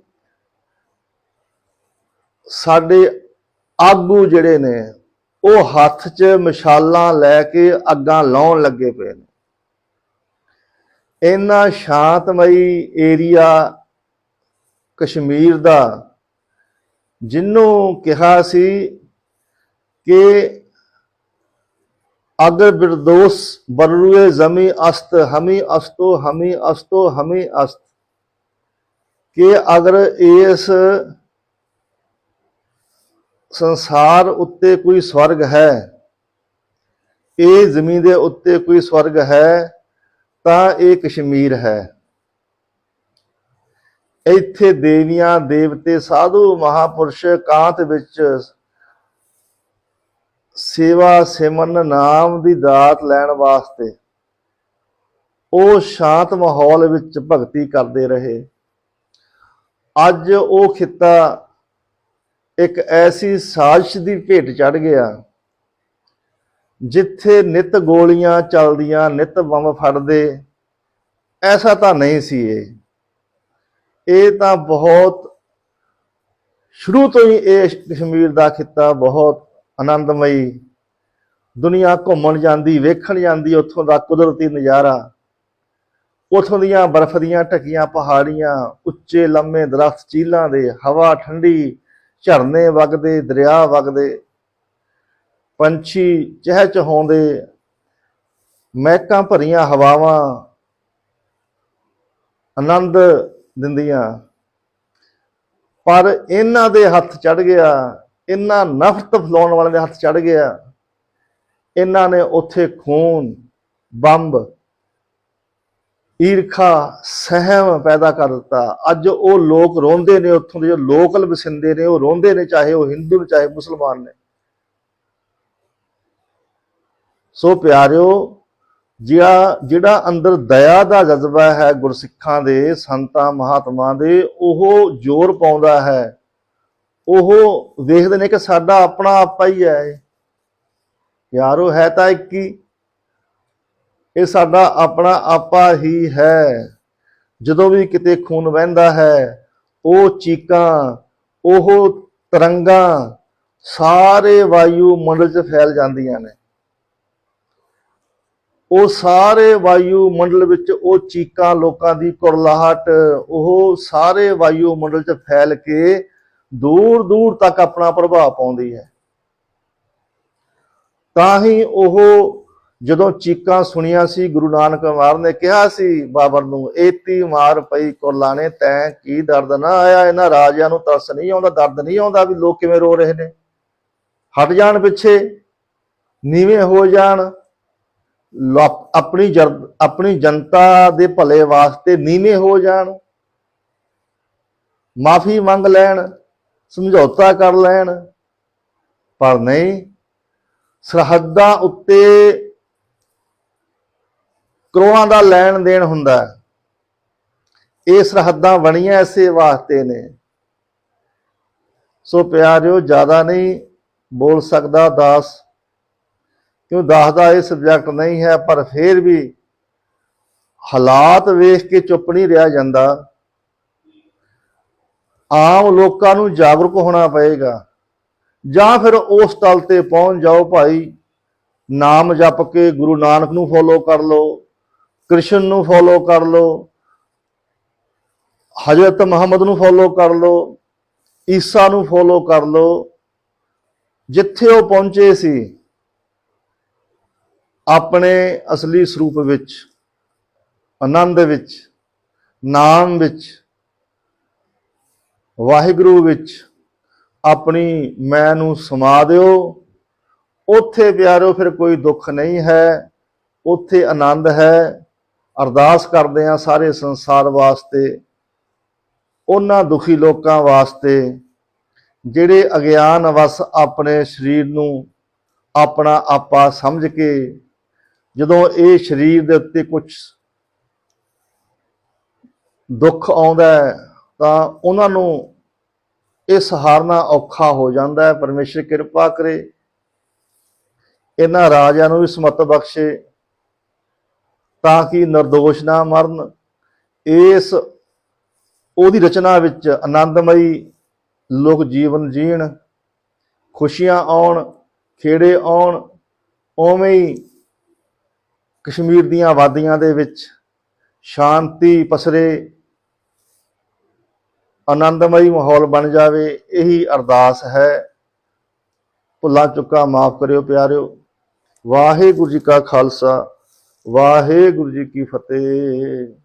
ਸਾਡੇ ਆਗੂ ਜਿਹੜੇ ਨੇ, ਉਹ ਹੱਥ 'ਚ ਮਸ਼ਾਲਾਂ ਲੈ ਕੇ ਅੱਗਾਂ ਲਾਉਣ ਲੱਗੇ ਪਏ ਨੇ। ਇੰਨਾ ਸ਼ਾਂਤਮਈ ਏਰੀਆ ਕਸ਼ਮੀਰ ਦਾ ਜਿੰਨੂੰ ਕਿਹਾ ਸੀ ਕਿ ਅਗਰ ਬਿਰਦੋਸ ਬਰੂਏ ਜ਼ਮੀ ਅਸਤ, ਹਮੀ ਅਸਤੋ ਹਮੀ ਅਸਤੋ, ਹਮੀ ਅਸਤ। ਕਿ ਅਗਰ ਇਸ ਸੰਸਾਰ ਉੱਤੇ ਕੋਈ ਸਵਰਗ ਹੈ, ਇਹ ਜ਼ਮੀਨ ਦੇ ਉੱਤੇ ਕੋਈ ਸਵਰਗ ਹੈ ਤਾਂ ਇਹ ਕਸ਼ਮੀਰ ਹੈ। ਇੱਥੇ ਦੇਵੀਆਂ, ਦੇਵਤੇ, ਸਾਧੂ, ਮਹਾਪੁਰਸ਼ ਕਾਂਤ ਵਿੱਚ ਸੇਵਾ ਸਿਮਰਨ ਨਾਮ ਦੀ ਦਾਤ ਲੈਣ ਵਾਸਤੇ ਉਹ ਸ਼ਾਂਤ ਮਾਹੌਲ ਵਿੱਚ ਭਗਤੀ ਕਰਦੇ ਰਹੇ। ਅੱਜ ਉਹ ਖਿੱਤਾ ਇੱਕ ਐਸੀ ਸਾਜ਼ਿਸ਼ ਦੀ ਭੇਟ ਚੜ ਗਿਆ ਜਿੱਥੇ ਨਿਤ ਗੋਲੀਆਂ ਚੱਲਦੀਆਂ, ਨਿਤ ਬੰਬ ਫੜਦੇ, ਐਸਾ ਤਾਂ ਨਹੀਂ ਸੀ ਇਹ। ਇਹ ਤਾਂ ਬਹੁਤ, ਸ਼ੁਰੂ ਤੋਂ ਹੀ ਇਹ ਕਸ਼ਮੀਰ ਦਾ ਖਿੱਤਾ ਬਹੁਤ ਆਨੰਦਮਈ। ਦੁਨੀਆ ਘੁੰਮਣ ਜਾਂਦੀ, ਵੇਖਣ ਜਾਂਦੀ, ਉੱਥੋਂ ਦਾ ਕੁਦਰਤੀ ਨਜ਼ਾਰਾ। ਉੱਥੋਂ ਦੀਆਂ ਬਰਫ਼ ਦੀਆਂ ਢਕੀਆਂ ਪਹਾੜੀਆਂ, ਉੱਚੇ ਲੰਮੇ ਦਰਖਤ ਚੀਲਾਂ ਦੇ ਹਵਾ ਠੰਡੀ, ਝਰਨੇ ਵਗਦੇ, ਦਰਿਆ ਵਗਦੇ। ਪੰਛੀ ਚਹਿਚਹਾਉਂਦੇ ਮਹਿਕਾਂ ਭਰੀਆਂ ਹਵਾਵਾਂ ਆਨੰਦ ਦਿੰਦੀਆਂ। ਪਰ ਇਹਨਾਂ ਦੇ ਹੱਥ ਚੜ ਗਿਆ, ਇਹਨਾਂ ਨਫ਼ਰਤ ਫਲਾਉਣ ਵਾਲਿਆਂ ਦੇ ਹੱਥ ਚੜ ਗਿਆ। ਇਹਨਾਂ ਨੇ ਉੱਥੇ ਖੂਨ, ਬੰਬ, ਈਰਖਾ, ਸਹਿਮ ਪੈਦਾ ਕਰ ਦਿੱਤਾ। ਅੱਜ ਉਹ ਲੋਕ ਰੋਂਦੇ ਨੇ ਉੱਥੋਂ ਦੇ, ਜੋ ਲੋਕਲ ਵਸਿੰਦੇ ਨੇ, ਉਹ ਰੋਂਦੇ ਨੇ, ਚਾਹੇ ਉਹ ਹਿੰਦੂ ਨੇ, ਚਾਹੇ ਮੁਸਲਮਾਨ ਨੇ। ਸੋ ਪਿਆਰਿਓ ਜਿਹੜਾ ਜਿਹੜਾ ਅੰਦਰ ਦਇਆ ਦਾ ਜਜ਼ਬਾ ਹੈ ਗੁਰਸਿੱਖਾਂ ਦੇ, ਸੰਤਾਂ, ਮਹਾਤਮਾ ਦੇ, ਉਹ ਜ਼ੋਰ ਪਾਉਂਦਾ ਹੈ। ਉਹ ਵੇਖਦੇ ਨੇ ਕਿ ਸਾਡਾ ਆਪਣਾ ਆਪਾ ਹੀ ਹੈ ਇਹ। ਯਾਰੋ ਹੈ ਤਾਂ ਇੱਕ ਹੀ। ਇਹ ਸਾਡਾ ਆਪਣਾ ਆਪਾ ਹੀ ਹੈ। ਜਦੋਂ ਵੀ ਕਿਤੇ ਖੂਨ ਵਹਿੰਦਾ ਹੈ, ਉਹ ਚੀਕਾਂ, ਉਹ ਤਰੰਗਾਂ, ਸਾਰੇ ਵਾਯੂ ਮੰਡਲ 'ਚ ਫੈਲ ਜਾਂਦੀਆਂ ਨੇ। ਉਹ ਸਾਰੇ ਵਾਯੂ ਮੰਡਲ ਵਿੱਚ ਉਹ ਚੀਕਾਂ ਲੋਕਾਂ ਦੀ ਕੁਰਲਾਹਟ, ਉਹ ਸਾਰੇ ਵਾਯੂ ਮੰਡਲ 'ਚ ਫੈਲ ਕੇ ਦੂਰ ਦੂਰ ਤੱਕ ਆਪਣਾ ਪ੍ਰਭਾਵ ਪਾਉਂਦੀ ਹੈ। ਤਾਂ ਹੀ ਉਹ ਜਦੋਂ ਚੀਕਾਂ ਸੁਣੀਆਂ ਸੀ, ਗੁਰੂ ਨਾਨਕ ਮਾਰ ਨੇ ਕਿਹਾ ਸੀ, ਬਾਬਰ ਨੂੰ, ਏਤੀ ਮਾਰ ਪਈ ਕੁਰਲਾਣੇ ਤੈਂ ਕੀ ਦਰਦ ਨਾ ਆਇਆ? ਇਹਨਾਂ ਰਾਜਿਆਂ ਨੂੰ ਤਰਸ ਨਹੀਂ ਆਉਂਦਾ, ਦਰਦ ਨਹੀਂ ਆਉਂਦਾ ਵੀ ਲੋਕ ਕਿਵੇਂ ਰੋ ਰਹੇ ਨੇ? ਹਟ ਜਾਣ ਪਿੱਛੇ, ਨੀਵੇਂ ਹੋ ਜਾਣ ਆਪਣੀ ਜਰ- ਆਪਣੀ ਜਨਤਾ ਦੇ ਭਲੇ ਵਾਸਤੇ ਨੀਵੇਂ ਹੋ ਜਾਣ, ਮਾਫੀ ਮੰਗ ਲੈਣ, ਸਮਝੌਤਾ ਕਰ ਲੈਣ। ਪਰ ਨਹੀਂ, ਸਰਹੱਦਾਂ ਉੱਤੇ ਕਰੋੜਾਂ ਦਾ ਲੈਣ ਦੇਣ ਹੁੰਦਾ ਇਹ ਸਰਹੱਦਾਂ ਬਣੀਆਂ ਇਸੇ ਵਾਸਤੇ ਨੇ। ਸੋ ਪਿਆਰਿਓ, ਜ਼ਿਆਦਾ ਨਹੀਂ ਬੋਲ ਸਕਦਾ ਦਾਸ। ਕਿਉਂ ਦੱਸਦਾ ਇਹ ਸਬਜੈਕਟ ਨਹੀਂ ਹੈ, ਪਰ ਫਿਰ ਵੀ ਹਾਲਾਤ ਵੇਖ ਕੇ ਚੁੱਪ ਨਹੀਂ ਰਿਹਾ ਜਾਂਦਾ। ਆਮ ਲੋਕਾਂ ਨੂੰ ਜਾਗਰੂਕ ਹੋਣਾ ਪਏਗਾ। ਜਾਂ ਫਿਰ ਉਸ ਤਲ ਤੇ ਪਹੁੰਚ ਜਾਓ ਭਾਈ, ਨਾਮ ਜਪ ਕੇ ਗੁਰੂ ਨਾਨਕ ਨੂੰ ਫੋਲੋ ਕਰ ਲਓ, ਕ੍ਰਿਸ਼ਨ ਨੂੰ ਫੋਲੋ ਕਰ ਲਓ, ਹਜ਼ਰਤ ਮੁਹੰਮਦ ਨੂੰ ਫੋਲੋ ਕਰ ਲਓ, ਈਸਾ ਨੂੰ ਫੋਲੋ ਕਰ ਲਓ, ਜਿੱਥੇ ਉਹ ਪਹੁੰਚੇ ਸੀ ਆਪਣੇ ਅਸਲੀ ਸਰੂਪ ਵਿੱਚ, ਆਨੰਦ ਵਿੱਚ, ਨਾਮ ਵਿੱਚ, ਵਾਹਿਗੁਰੂ ਵਿੱਚ ਆਪਣੀ ਮੈਂ ਨੂੰ ਸਮਾ ਦਿਓ। ਉੱਥੇ ਪਿਆਰਿਓ ਫਿਰ ਕੋਈ ਦੁੱਖ ਨਹੀਂ ਹੈ। ਉੱਥੇ ਆਨੰਦ ਹੈ। ਅਰਦਾਸ ਕਰਦੇ ਆ ਸਾਰੇ ਸੰਸਾਰ ਵਾਸਤੇ, ਉਹਨਾਂ ਦੁਖੀ ਲੋਕਾਂ ਵਾਸਤੇ, ਜਿਹੜੇ ਅਗਿਆਨ ਵਸ ਆਪਣੇ ਸਰੀਰ ਨੂੰ ਆਪਣਾ ਆਪਾ ਸਮਝ ਕੇ ਜਦੋਂ ਇਹ ਸਰੀਰ ਦੇ ਉੱਤੇ ਕੁਝ ਦੁੱਖ ਆਉਂਦਾ ਹੈ, ਤਾਂ ਉਹਨਾਂ ਨੂੰ ਇਹ ਸਹਾਰਨਾ ਔਖਾ ਹੋ ਜਾਂਦਾ ਹੈ। ਪਰਮੇਸ਼ਰ ਕਿਰਪਾ ਕਰੇ। ਇਹਨਾਂ ਰਾਜਿਆਂ ਨੂੰ ਵੀ ਸਮਤ ਬਖਸ਼ੇ ਤਾਂ ਕਿ ਨਿਰਦੋਸ਼ ਨਾ ਮਰਨ। ਇਸ ਉਹਦੀ ਰਚਨਾ ਵਿੱਚ ਆਨੰਦਮਈ ਲੋਕ ਜੀਵਨ ਜੀਣ, ਖੁਸ਼ੀਆਂ ਆਉਣ, ਖੇੜੇ ਆਉਣ, ਉਵੇਂ ਹੀ ਕਸ਼ਮੀਰ ਦੀਆਂ ਆਬਾਦੀਆਂ ਦੇ ਵਿੱਚ ਸ਼ਾਂਤੀ ਪਸਰੇ, ਆਨੰਦਮਈ ਮਾਹੌਲ ਬਣ ਜਾਵੇ, ਇਹੀ ਅਰਦਾਸ ਹੈ। ਭੁੱਲਾਂ ਚੁੱਕਾ ਮਾਫ ਕਰਿਓ ਪਿਆਰਿਓ। ਵਾਹਿਗੁਰੂ ਜੀ ਕਾ ਖਾਲਸਾ, ਵਾਹਿਗੁਰੂ ਜੀ ਕੀ ਫਤਿਹ।